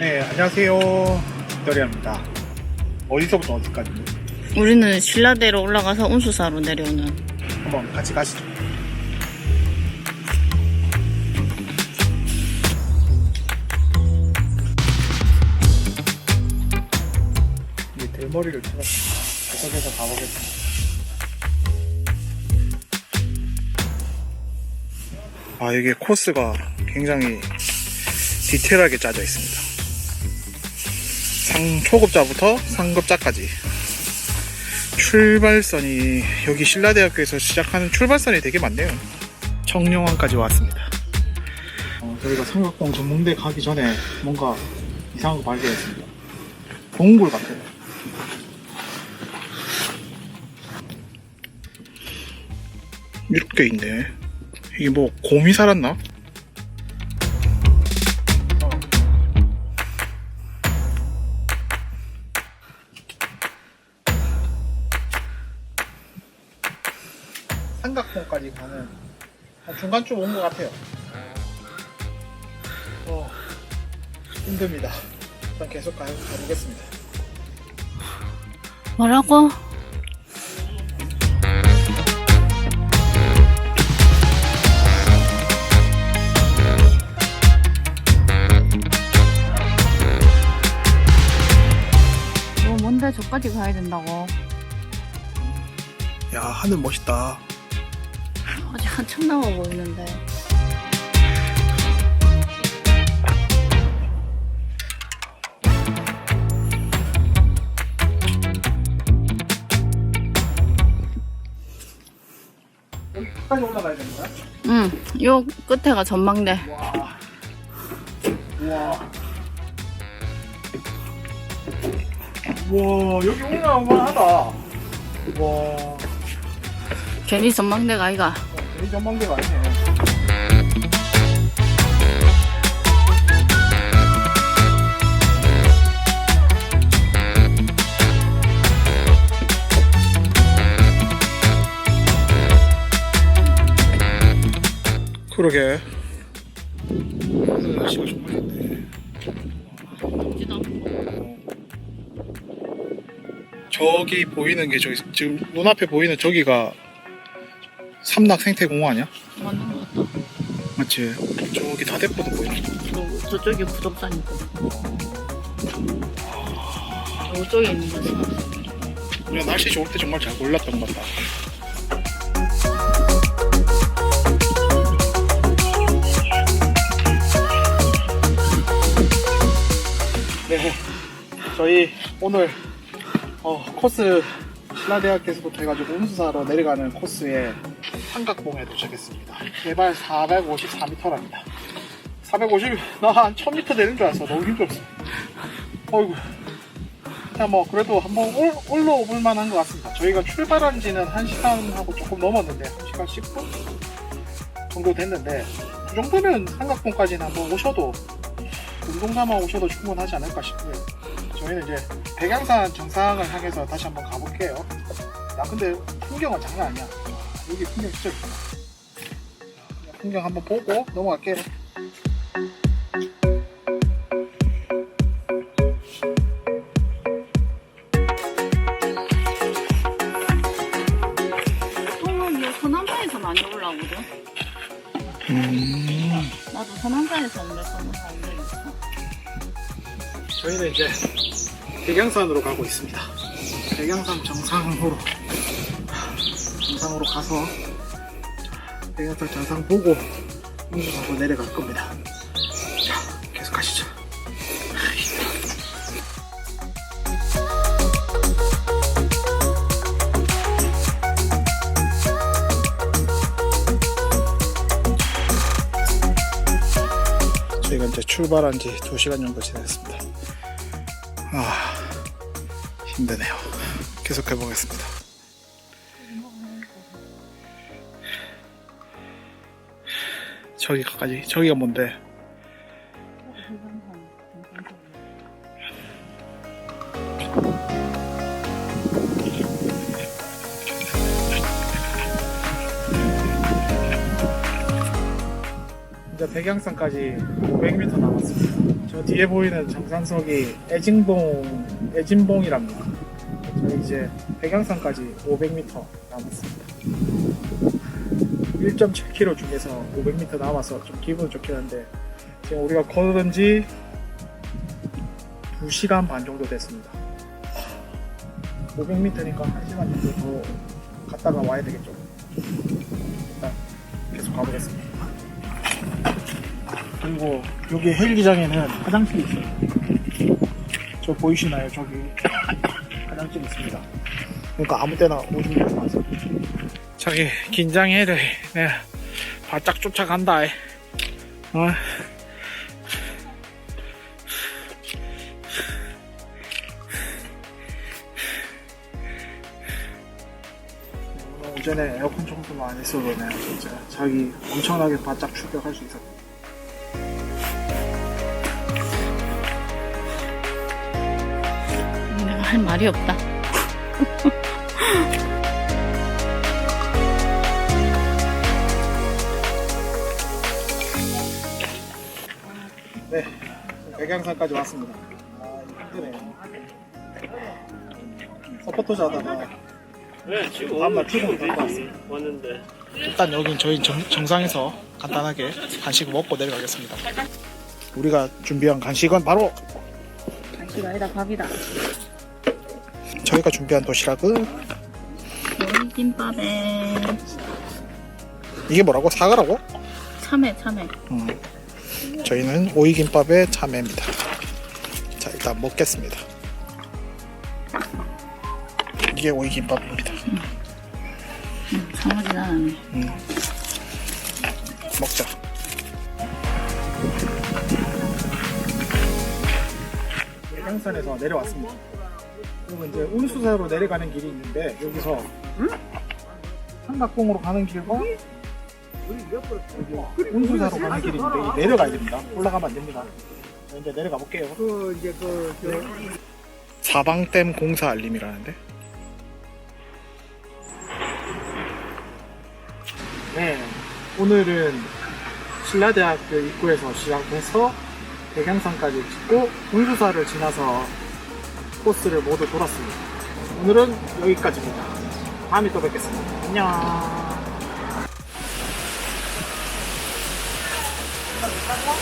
네, 안녕하세요. 도리아입니다. 어디서부터 어디까지? 우리는 신라대로 올라가서 운수사로 내려오는 한번 같이 가시죠. 이 대머리를 제가 계속해서 가보겠습니다. 아, 이게 코스가 굉장히 디테일하게 짜져 있습니다. 상, 초급자부터 상급자까지. 출발선이, 여기 신라대학교에서 시작하는 출발선이 되게 많네요. 청룡원까지 왔습니다. 어, 저희가 삼각봉 전문대 가기 전에 뭔가 이상한 거 발견했습니다. 동굴 같아요. 이렇게 있네. 이게 뭐 곰이 살았나? 중간쯤 온 것 같아요. 어, 힘듭니다. 일단 계속 가, 가보겠습니다. 뭐라고? 뭐 뭔데 저까지 가야 된다고? 야, 하늘 멋있다. 한참 남아 보이는데 여기까지 올라가야 되는 거야? 응, 요 끝에가 전망대 와. 와. 와, 여기 올라오만 하다. 와. 괜히 전망대가 아이가 이 전망대가 아니네. 그러게. 날씨가 정말 좋네. 저기 보이는 게 저기 지금 눈앞에 보이는 저기가 삼락 생태공원 아니야? 맞는 것 같다 맞지? 저기 다대포도 보이네. 저, 저쪽이 부동산이고 저쪽에 있는 거 생각해 우리가 날씨 좋을 때 정말 잘 골랐던 것 같다. 네, 저희 오늘 어, 코스 신라대학교에서부터 해가지고 운수사로 내려가는 코스에 삼각봉에 도착했습니다. 개발 454m랍니다. 450, 나 한 1000m 되는 줄 알았어. 너무 힘들었어. 어이구. 자, 뭐, 그래도 한번 올, 올라올 만한 것 같습니다. 저희가 출발한 지는 1시간하고 조금 넘었는데, 1시간 10분 정도 됐는데, 그 정도면 삼각봉까지는 한번 오셔도, 운동 삼아 오셔도 충분하지 않을까 싶고요. 저희는 이제 백양산 정상을 향해서 다시 한번 가볼게요. 야, 근데 풍경은 장난 아니야. 여기 풍경 진짜 좋다. 자, 풍경 한번 보고 넘어갈게요. 보통은 이 서남사에서 많이 올라오거든 음. 나도 서남사에서 온대 서남사 온대 있어 저희는 이제 백양산으로 가고 있습니다. 백양산 정상으로 정상으로 가서 백양산 정상 보고 운동하고 내려갈 겁니다. 자, 계속 가시죠. 저희가 이제 출발한 지 2시간 정도 지났습니다. 아, 힘드네요. 계속 해보겠습니다. 저기까지, 저기가 뭔데? 이제 백양산까지 500m 남았습니다. 저 뒤에 보이는 정상석이 애진봉, 애진봉이랍니다. 저희 이제 백양산까지 500m 남았습니다. 1.7km 중에서 500m 남아서 좀 기분 좋긴 한데 지금 우리가 걸은 지 2시간 반 정도 됐습니다. 500m니까 1시간 정도 더 갔다가 와야 되겠죠. 일단 계속 가보겠습니다. 그리고 여기 헬기장에는 화장실이 있어요. 저 보이시나요? 저기 화장실 있습니다. 그러니까 아무 때나 오줌 마세요. 저기 긴장해야 돼. 내가 바짝 쫓아간다. 어. 오늘 오전에 에어컨 청소만 안 했어 그러네 진짜 자기 엄청나게 바짝 출격할 수 있었고 내가 할 말이 없다. 백양산까지 왔습니다 아 힘드네 서포터즈 하다가 네, 지금 다음날 출근 갔다 왔어요 왔는데 일단 여긴 저희 정, 정상에서 간단하게 간식을 먹고 내려가겠습니다 우리가 준비한 간식은 바로 간식 아니다 밥이다. 저희가 준비한 도시락은 김밥에 이게 뭐라고? 사과라고? 참외 참외. 음, 저희는 오이김밥에 참외입니다. 자, 일단 먹겠습니다. 이게 오이김밥입니다. 음, 상하진 않네. 먹자. 해상산에서 내려왔습니다. 그리고 이제 운수사로 내려가는 길이 있는데 여기서 삼각봉으로 가는 길과 운수사로 가는 이 내려가야 됩니다. 올라가면 안 됩니다. 이제 내려가 볼게요. 그 이제 그 저, 사방댐 공사 알림이라는데? 네, 오늘은 신라대학교 입구에서 시작해서 백양산까지 찍고 운수사를 지나서 코스를 모두 돌았습니다. 오늘은 여기까지입니다. 다음에 또 뵙겠습니다. 안녕. Perlu.